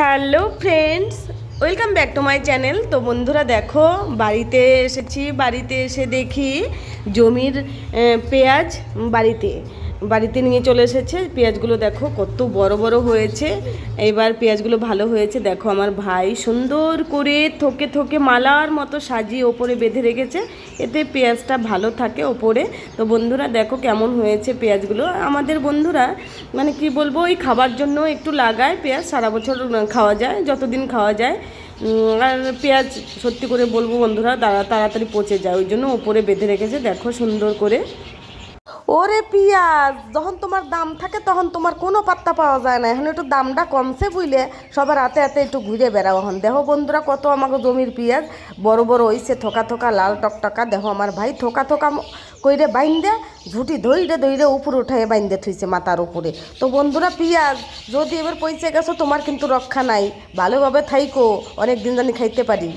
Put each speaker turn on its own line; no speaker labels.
Hello friends, welcome back to my channel. তো বন্ধুরা দেখো, বাড়িতে এসেছি, বাড়িতে এসে দেখি জমির পেঁয়াজ বাড়িতে। বাড়িতে নিয়ে চলে এসেছে। পেঁয়াজগুলো দেখো কত বড় বড় হয়েছে। এবার পেঁয়াজগুলো ভালো হয়েছে। দেখো আমার ভাই সুন্দর করে থকে থকে মালার মতো সাজিয়ে ওপরে বেঁধে রেখেছে। এতে পেঁয়াজটা ভালো থাকে ওপরে। তো বন্ধুরা দেখো কেমন হয়েছে পেঁয়াজগুলো। আমাদের বন্ধুরা মানে কি বলব, ওই খাবার জন্য একটু লাগায় পেঁয়াজ। সারা বছর খাওয়া যায়, যতদিন খাওয়া যায়। আর পেঁয়াজ সত্যি করে বলব বন্ধুরা তাড়াতাড়ি পচে যায়। ওই জন্য ওপরে বেঁধে রেখেছে। দেখো সুন্দর করে। ওরে পিঁয়াজ যখন তোমার দাম থাকে তখন তোমার কোনো পাত্তা পাওয়া যায় না। এখন একটু দামটা কমছে বুঝলে সবার হাতে হাতে একটু ঘুরে বেড়াও এখন। দেখো বন্ধুরা কত আমাকে জমির পেঁয়াজ, বড় বড় হইছে, থোকা থোকা, লাল টকটকা। দেখো আমার ভাই থোকা থোকা কইরে বাইন্দে, ঝুটি ধইরে ধইরে উপরে উঠাই বাইন্দে থুইছে মাথার উপরে। তো বন্ধুরা পিঁয়াজ যদি এবার পয়সা গেছো তোমার কিন্তু রক্ষা নাই। ভালোভাবে থাইকো অনেক দিন জানি খাইতে পারি